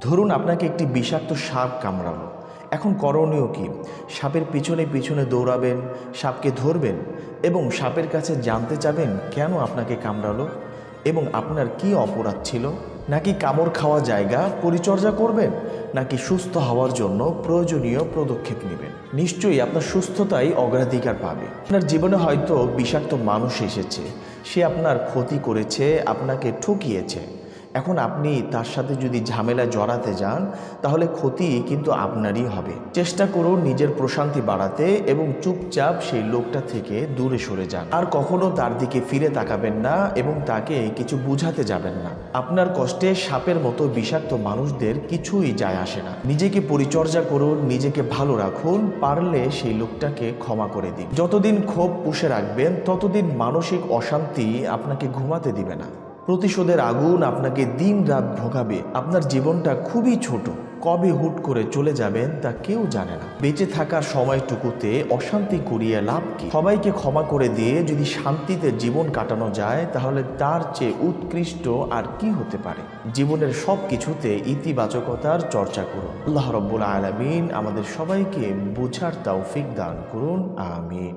ধরুন আপনাকে একটি বিষাক্ত সাপ কামড়ালো। এখন করণীয় কি? সাপের পিছনে পিছনে দৌড়াবেন, সাপকে ধরবেন এবং সাপের কাছে জানতে চাবেন কেন আপনাকে কামড়ালো এবং আপনার কি অপরাধ ছিল? নাকি কামড় খাওয়া জায়গা পরিচর্যা করবেন? নাকি সুস্থ হওয়ার জন্য প্রয়োজনীয় পদক্ষেপ নেবেন? নিশ্চয়ই আপনার সুস্থতাই অগ্রাধিকার পাবে। আপনার জীবনে হয়তো বিষাক্ত মানুষ এসেছে। সে আপনার ক্ষতি করেছে, আপনাকে ঠকিয়েছে। এখন আপনি তার সাথে যদি ঝামেলা জড়াতে যান, তাহলে ক্ষতি কিন্তু আপনারই হবে। চেষ্টা করুন নিজের প্রশান্তি বাড়াতে এবং চুপচাপ সেই লোকটা থেকে দূরে সরে যান। আর কখনো তার দিকে ফিরে তাকাবেন না এবং তাকে কিছু বুঝাতে যাবেন না। আপনার কষ্টে সাপের মতো বিষাক্ত মানুষদের কিছুই যায় আসে না। নিজেকে পরিচর্যা করুন, নিজেকে ভালো রাখুন, পারলে সেই লোকটাকে ক্ষমা করে দিন। যতদিন ক্ষোভ পুষে রাখবেন, ততদিন মানসিক অশান্তি আপনাকে ঘুমাতে দিবে না। প্রতিশোধের আগুন আপনাকে দিন রাত ভোগাবে। আপনার জীবনটা খুবই ছোট। কবে হুট করে চলে যাবেন তা কেউ জানে না। বেঁচে থাকার সময়টুকুতে অশান্তি করিয়ে লাভ কি? সবাইকে ক্ষমা করে দিয়ে যদি শান্তিতে জীবন কাটানো যায়, তাহলে তার চেয়ে উৎকৃষ্ট আর কি হতে পারে? জীবনের সব কিছুতে ইতিবাচকতার চর্চা করুন। আল্লাহ রব্বুল আলমিন আমাদের সবাইকে বুঝার তৌফিক দান করুন। আমিন।